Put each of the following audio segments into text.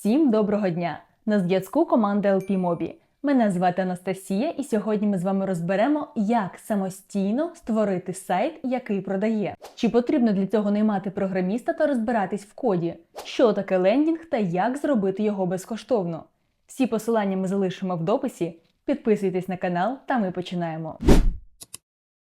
Всім доброго дня! На зв'язку команда LP Mobi. Мене звати Анастасія, і сьогодні ми з вами розберемо, як самостійно створити сайт, який продає. Чи потрібно для цього наймати програміста та розбиратись в коді, що таке лендінг та як зробити його безкоштовно. Всі посилання ми залишимо в дописі. Підписуйтесь на канал, та ми починаємо.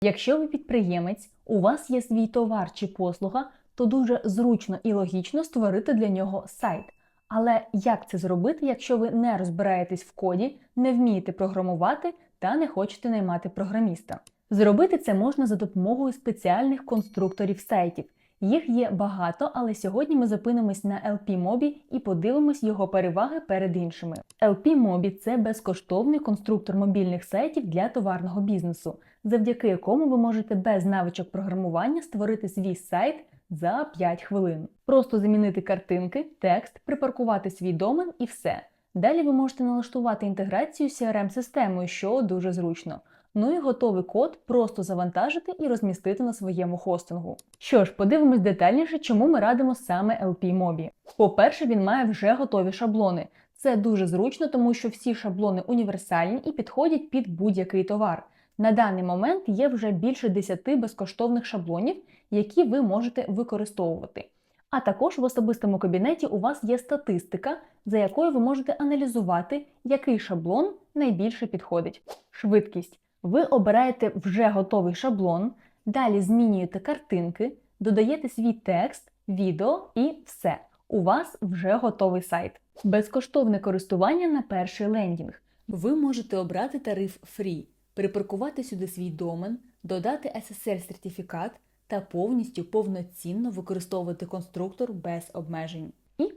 Якщо ви підприємець, у вас є свій товар чи послуга, то дуже зручно і логічно створити для нього сайт. Але як це зробити, якщо ви не розбираєтесь в коді, не вмієте програмувати та не хочете наймати програміста? Зробити це можна за допомогою спеціальних конструкторів сайтів. Їх є багато, але сьогодні ми зупинимось на LP Mobi і подивимось його переваги перед іншими. LP Mobi – це безкоштовний конструктор мобільних сайтів для товарного бізнесу, завдяки якому ви можете без навичок програмування створити свій сайт за 5 хвилин. Просто замінити картинки, текст, припаркувати свій домен і все. Далі ви можете налаштувати інтеграцію з CRM-системою, що дуже зручно. Ну і готовий код просто завантажити і розмістити на своєму хостингу. Що ж, подивимось детальніше, чому ми радимо саме LP Mobi. По-перше, він має вже готові шаблони. Це дуже зручно, тому що всі шаблони універсальні і підходять під будь-який товар. На даний момент є вже більше 10 безкоштовних шаблонів, які ви можете використовувати. А також в особистому кабінеті у вас є статистика, за якою ви можете аналізувати, який шаблон найбільше підходить. Швидкість. Ви обираєте вже готовий шаблон, далі змінюєте картинки, додаєте свій текст, відео і все. У вас вже готовий сайт. Безкоштовне користування на перший лендінг. Ви можете обрати тариф Free, припаркувати сюди свій домен, додати SSL-сертифікат та повністю повноцінно використовувати конструктор без обмежень.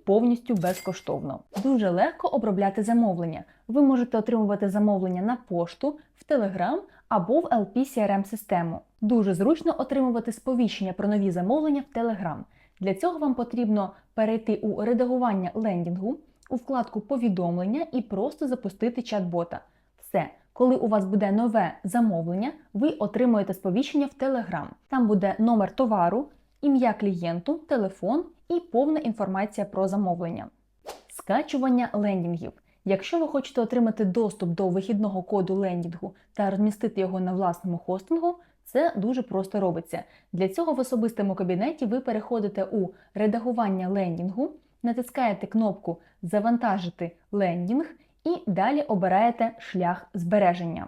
Повністю безкоштовно. Дуже легко обробляти замовлення. Ви можете отримувати замовлення на пошту, в Telegram або в LP CRM систему. Дуже зручно отримувати сповіщення про нові замовлення в Telegram. Для цього вам потрібно перейти у редагування лендінгу, у вкладку повідомлення і просто запустити чат-бота. Все. Коли у вас буде нове замовлення, ви отримуєте сповіщення в Telegram. Там буде номер товару, ім'я клієнту, телефон і повна інформація про замовлення. Скачування лендінгів. Якщо ви хочете отримати доступ до вихідного коду лендінгу та розмістити його на власному хостингу, це дуже просто робиться. Для цього в особистому кабінеті ви переходите у редагування лендінгу, натискаєте кнопку Завантажити лендінг і далі обираєте шлях збереження.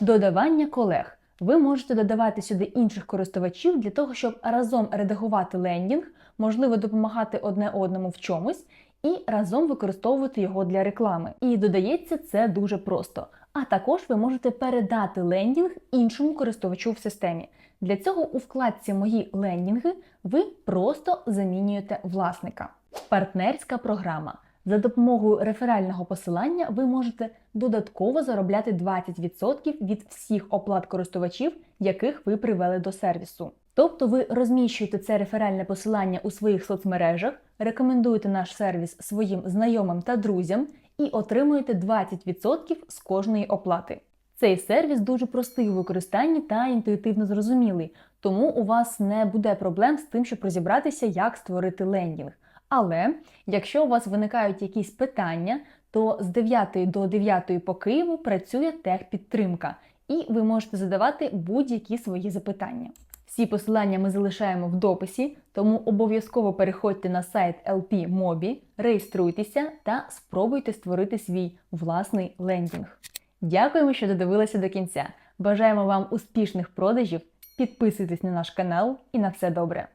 Додавання колег. Ви можете додавати сюди інших користувачів для того, щоб разом редагувати лендінг, можливо, допомагати одне одному в чомусь, і разом використовувати його для реклами. І додається це дуже просто. А також ви можете передати лендінг іншому користувачу в системі. Для цього у вкладці Мої лендінги ви просто замінюєте власника. Партнерська програма. За допомогою реферального посилання ви можете додатково заробляти 20% від всіх оплат користувачів, яких ви привели до сервісу. Тобто ви розміщуєте це реферальне посилання у своїх соцмережах, рекомендуєте наш сервіс своїм знайомим та друзям і отримуєте 20% з кожної оплати. Цей сервіс дуже простий у використанні та інтуїтивно зрозумілий, тому у вас не буде проблем з тим, щоб розібратися, як створити лендінг. Але якщо у вас виникають якісь питання, то з 9 до 9 по Києву працює техпідтримка, і ви можете задавати будь-які свої запитання. Всі посилання ми залишаємо в дописі, тому обов'язково переходьте на сайт LP Mobi, реєструйтеся та спробуйте створити свій власний лендінг. Дякуємо, що додивилися до кінця. Бажаємо вам успішних продажів, підписуйтесь на наш канал і на все добре!